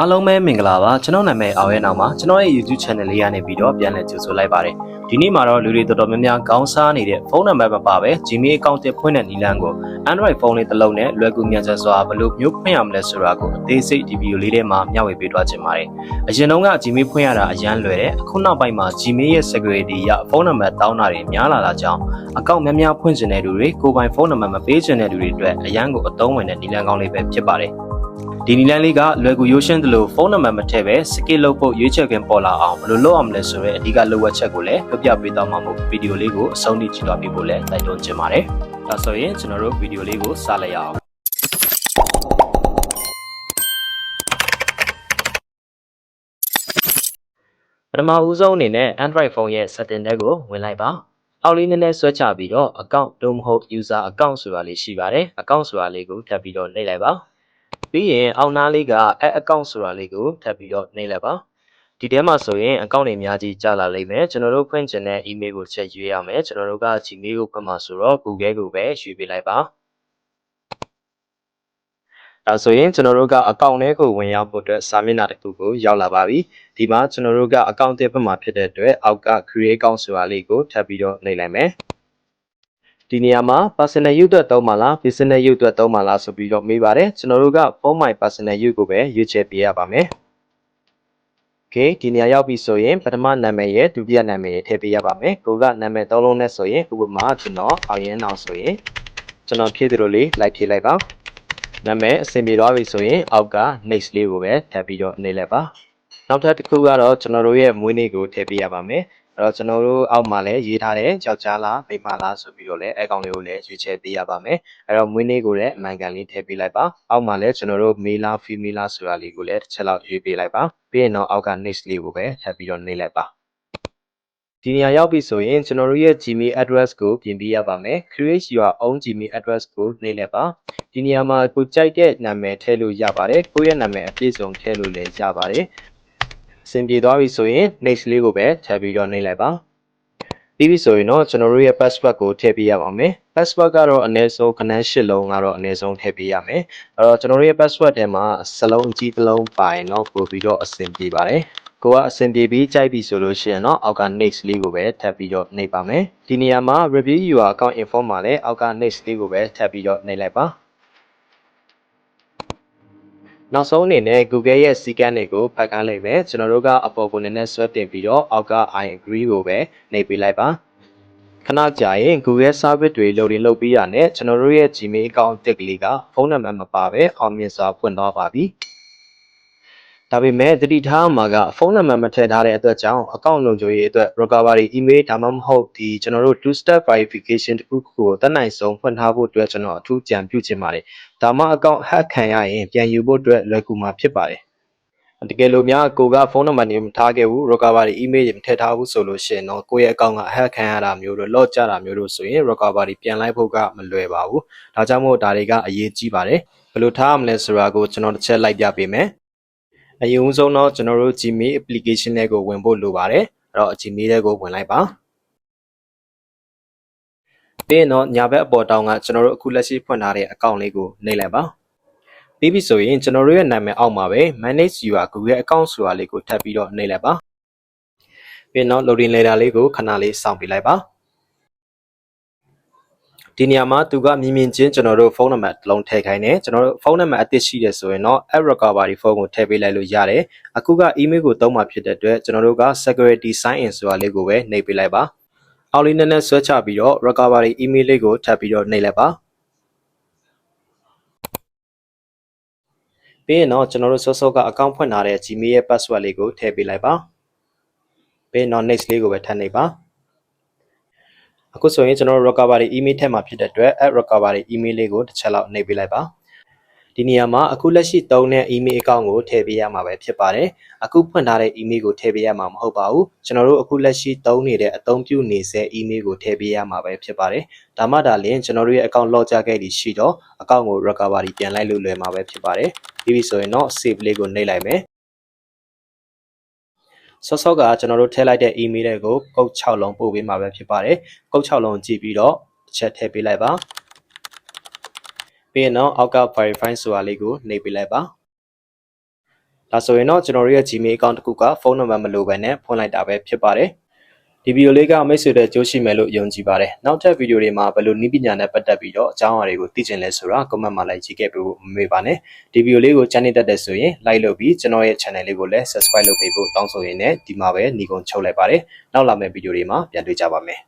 အားလုံးပဲမင်္ဂလာပါကျွန်တော်နာမည်အောင်ရဲနောင်ပါကျွန်တော်ရဲ့ YouTube channel လေးကနေပြီးတော့ပြန်လည်ကြိုဆိုလိုက်ပါတယ်ဒီနေ့မှာတော့လူတွေတော်တော်များများကောင်းစားနေတဲ့ဖုန်းနံပါတ်မပါပဲ Gmail account တစ်ဖွင့်တဲ့နည်းလမ်းကို Android ဖုန်းလေးတစ်လုံးနဲ့လွယ်ကူမြန်ဆန်စွာဘယ်လိုမျိုးဖွင့်ရမလဲဆိုတာကိုအသေးစိတ်ဒီဗီဒီယိုလေးထဲမှာမျှဝေပေးသွားချင်ပါတယ်အရင်တုန်းက Gmail ဖွင့်ရတာအရန်လွယ်တယ်အခုနောက်ပိုင်းမှာ Gmail ရဲ့ security ရဖုန်းနံပါတ်တောင်းတာတွေများလာတာကြောင့်အကောင့်များများဖွင့်ချင်တဲ့လူတွေကိုယ်ပိုင်ဖုန်းနံပါတ်မပေးချင်တဲ့လူတွေအတွက်အရန်ကိုအသုံးဝင်တဲ့နည်းလမ်းကောင်းလေးပဲဖြစ်ပါတယ် ဒီနီလန်းလေးကလွယ်ကူရိုးရှင်းသလိုဖုန်းနံပါတ်မထည့်ပဲ skill လုပ်ဖို့ရွေးချယ်ခွင့်ပေါ်လာအောင်ဘယ်လိုလုပ်အောင်လဲဆိုရဲအဓိကလိုအပ်ချက်ကိုလည်းပြပြပေးသွားမှာမို့ဗီဒီယိုလေးကိုအဆုံးထိကြည့်သွားပြီးဖို့လည်းတိုက်တွန်းချင်ပါတယ်။ဒါဆိုရင်ကျွန်တော်တို့ဗီဒီယိုလေးကိုစလိုက်ရအောင်။ပထမဦးဆုံးအနေနဲ့ Android ဖုန်းရဲ့ setting တွေကိုဝင်လိုက်ပါ။အောက်လေးနည်းနည်းဆွဲချပြီးတော့ account တို့မဟုတ် user account ဆိုတာလေးရှိပါတယ်။ account ဆိုတာလေးကိုထပ်ပြီးတော့နှိပ်လိုက်ပါ။ ပြီးရင်အောက်နားလေးက add account ဆိုတာလေးကိုထပ်ပြီးတော့နှိပ်လိုက်ပါဒီထဲမှာဆိုရင် account တွေအများကြီးကြာလာလိမ့်မယ်ကျွန်တော်တို့ဖွင့်ချင်တဲ့ email ကိုချက်ရွေးရမယ်ကျွန်တော်တို့က Gmail ကိုဖွင့်မှာဆိုတော့ Google ကိုပဲရွေးပေးလိုက်ပါဒါဆိုရင်ကျွန်တော်တို့က account လေးကိုဝင်ရောက်ဖို့အတွက်စာမျက်နှာတစ်ခုကိုရောက်လာပါပြီဒီမှာကျွန်တော်တို့က account တစ်ဖွင့်မှာဖြစ်တဲ့အတွက်အောက်က create account ဆိုတာလေးကိုထပ်ပြီးတော့နှိပ်လိုက်မယ် ဒီနေရာမှာ personal use အတွက်သုံးပါလား business use အတွက်သုံးပါလားဆိုပြီးတော့မေးပါတယ်ကျွန်တော်တို့က phone my personal use ကိုပဲရွေးချယ်ပေးရပါမယ် Okay ဒီနေရာရောက်ပြီဆိုရင်ပထမနာမည်ရဲ့ဒုတိယနာမည်ရဲ့ထည့်ပေးရပါမယ်ကိုကနာမည်သုံးလုံးနဲ့ဆိုရင်ဥပမာကျွန်တော်အောင်ရင်အောင်ဆိုရင်ကျွန်တော်ဖြည့်သလိုလေးလိုက်ဖြည့်လိုက်ပါနာမည်အဆင်ပြေသွားပြီဆိုရင်အောက်က next လေးကိုပဲထပ်ပြီးတော့နှိပ်လိုက်ပါနောက်ထပ်တစ်ခုကတော့ကျွန်တော်တို့ရဲ့မွေးနေ့ကိုထည့်ပေးရပါမယ် အဲ့တော့ကျွန်တော်တို့အောက်မှာလည်းရေးထားတယ်ယောက်ျားလားမိန်းမလားဆိုပြီးတော့လည်းအကောင့်လေးကိုလည်းရွေးချယ်ပေးရပါမယ်အဲ့တော့မွေးနေ့ကိုလည်းအမှန်ကန်လေးထည့်ပေးလိုက်ပါအောက်မှာလည်းကျွန်တော်တို့ male လား female လားဆိုတာလေးကိုလည်းတစ်ချက်လောက်ရွေးပေးလိုက်ပါပြီးရင်တော့အောက်က next လေးကိုပဲထပ်ပြီးတော့နှိပ်လိုက်ပါဒီနေရာရောက်ပြီဆိုရင်ကျွန်တော်တို့ရဲ့ Gmail address ကိုပြင်ပေးရပါမယ် create your own Gmail address ကိုနှိပ်လိုက်ပါဒီနေရာမှာကိုကြိုက်တဲ့နာမည်ထည့်လို့ရပါတယ်ကိုယ့်ရဲ့နာမည်အပြည့်စုံထည့်လို့လည်းရပါတယ် အဆင်ပြေသွားပြီဆိုရင် next လေးကိုပဲထပ်ပြီးတော့နှိပ်လိုက်ပါပြီးပြီဆိုရင်တော့ကျွန်တော်တို့ရဲ့ password ကိုထည့်ပေးရပါမယ် password ကတော့အနည်းဆုံးခဏ၈လုံးကတော့အနည်းဆုံးထည့်ပေးရမယ်အဲ့တော့ကျွန်တော်တို့ရဲ့ password ထဲမှာစလုံးအကြီးတစ်လုံးပါရင်တော့ပို့ပြီးတော့အဆင်ပြေပါတယ်ကိုကအဆင်ပြေပြီးကြိုက်ပြီဆိုလို့ရှိရင်တော့အောက်က next လေးကိုပဲထပ်ပြီးတော့နှိပ်ပါမယ်ဒီနေရာမှာ review your account info မှာလည်းအောက်က next လေးကိုပဲထပ်ပြီးတော့နှိပ်လိုက်ပါ နောက်ဆုံးအနေနဲ့ Google ရဲ့စီကန်းတွေကိုဖတ်ကားလိုက်မယ်ကျွန်တော်တို့ကအပေါ်ကိုနည်းနည်းဆွဲတင်ပြီးတော့အောက်က I agree ကိုပဲနှိပ်ပေးလိုက်ပါခဏကြာရင် Google Service တွေ loading လုပ်ပြီးရတဲ့ကျွန်တော်တို့ရဲ့ Gmail account တစ်ကလေးကဖုန်းနံပါတ်မပါပဲအောင်မြင်စွာဖွင့်သွားပါပြီ ဒါပေမဲ့သတိထားမှာကဖုန်းနံပါတ်မထည့်ထားတဲ့အတွက်ကြောင့်အကောင့်လုံခြုံရေးအတွက် recovery email ဒါမှမဟုတ်ဒီကျွန်တော်တို့ two step verification တခုခုကိုတက်နိုင်ဆုံးဖွင့်ထားဖို့အတွက်ကျွန်တော်အထူးကြံပြုချင်ပါတယ်ဒါမှအကောင့် hack ခံရရင်ပြန်ယူဖို့အတွက်လွယ်ကူမှာဖြစ်ပါတယ်တကယ်လို့များကိုကဖုန်းနံပါတ်တွေမထားခဲ့ဘူး recovery email တွေမထည့်ထားဘူးဆိုလို့ရှိရင်တော့ကိုယ့်ရဲ့အကောင့်က hack ခံရတာမျိုးတို့ lock ကျတာမျိုးတို့ဆိုရင် recovery ပြန်လိုက်ဖို့ကမလွယ်ပါဘူးဒါကြောင့်မို့ဒါတွေကအရေးကြီးပါတယ်ဘယ်လိုထားရမလဲဆိုတာကိုကျွန်တော်တစ်ချက်လိုက်ပြပေးမယ် အရင်ဦးဆုံးတော့ကျွန်တော်တို့ Gmail application တွေကိုဝင်ဖို့လိုပါတယ်အဲ့တော့ Gmail တွေကိုဝင်လိုက်ပါပြီးရင်တော့ညာဘက်အပေါ်တောင်းကကျွန်တော်တို့အခုလက်ရှိဖွင့်ထားတဲ့အကောင့်လေးကိုနှိပ်လိုက်ပါပြီးပြီဆိုရင်ကျွန်တော်တို့ရဲ့နာမည်အောက်မှာပဲ manage your Google account ဆိုတာလေးကိုထပ်ပြီးတော့နှိပ်လိုက်ပါပြီးရင်တော့ loading letter လေးကိုခဏလေးစောင့်ပြလိုက်ပါ ဒီနေရာမှာသူကမြင်မြင်ချင်းကျွန်တော်တို့ဖုန်းနံပါတ်တစ်လုံးထည့်ခိုင်းတယ်ကျွန်တော်တို့ဖုန်းနံပါတ်အသစ်ရှိတယ်ဆိုရင်တော့ app recovery ဖုန်းကိုထည့်ပေးလိုက်လို့ရတယ်အခုက email ကိုသုံးမှာဖြစ်တဲ့အတွက်ကျွန်တော်တို့က security sign in ဆိုတာလေးကိုပဲနှိပ်ပေးလိုက်ပါအောက်လေးနည်းနည်းဆွဲချပြီးတော့ recovery email လေးကိုထပ်ပြီးတော့နှိပ်လိုက်ပါပြီးရင်တော့ကျွန်တော်တို့စောစောကအကောင့်ဖွင့်ထားတဲ့ Gmail ရဲ့ password လေးကိုထည့်ပေးလိုက်ပါပြီးရင်တော့ next လေးကိုပဲထပ်နှိပ်ပါ အခုဆိုရင်ကျွန်တော်တို့ recovery email ထဲမှာဖြစ်တဲ့အတွက် app recovery email လေးကိုတစ်ချက်လောက်နှိပ်ပေးလိုက်ပါဒီနေရာမှာအခုလက်ရှိသုံးတဲ့ email account ကိုထည့်ပေးရမှာပဲဖြစ်ပါတယ်အခုဖွင့်ထားတဲ့ email ကိုထည့်ပေးရမှာမဟုတ်ပါဘူးကျွန်တော်တို့အခုလက်ရှိသုံးနေတဲ့အသုံးပြုနေဆဲ email ကိုထည့်ပေးရမှာပဲဖြစ်ပါတယ်ဒါမှဒါလျှင်ကျွန်တော်တို့ရဲ့ account log ကြခဲ့ပြီးရှိတော့ account ကို recovery ပြန်လိုက်လို့လွယ်မှာပဲဖြစ်ပါတယ်ပြီးပြီဆိုရင်တော့ save လေးကိုနှိပ်လိုက်မယ် ဆော့ဆော့ကကျွန်တော်တို့ထည့်လိုက်တဲ့ email တွေကိုကုတ်6လုံးပို့ပေးမှာပဲဖြစ်ပါတယ်ကုတ်6လုံးကြည့်ပြီးတော့တစ်ချက်ထည့်ပေးလိုက်ပါပြီးရင်တော့အောက်က verify ဆိုတာလေးကိုနှိပ်ပေးလိုက်ပါဒါဆိုရင်တော့ကျွန်တော်တို့ရဲ့ Gmail account တစ်ခုကဖုန်းနံပါတ်မလိုဘဲနဲ့ဖွင့်လိုက်တာပဲဖြစ်ပါတယ် ဒီဗီဒီယိုလေးကမိတ်ဆွေတဲ့ကြိုးရှိမယ်လို့ယုံကြည်ပါတယ်နောက်ထပ်ဗီဒီယိုတွေမှာဘယ်လိုနည်းပညာနဲ့ပတ်သက်ပြီးတော့အကြောင်းအရာတွေကိုသိချင်လဲဆိုတာ comment မှာလိုက်ကြည့်ခဲ့ပြီးမမေ့ပါနဲ့ဒီဗီဒီယိုလေးကိုချမ်းနေတတ်တဲ့ဆိုရင် like လုပ်ပြီးကျွန်တော်ရဲ့ channel လေးကိုလည်း subscribe လုပ်ပေးဖို့တောင်းဆိုရင်းနဲ့ဒီမှာပဲညီကုန်းချုပ်လိုက်ပါတယ်နောက်လာမယ့်ဗီဒီယိုတွေမှာပြန်တွေ့ကြပါမယ်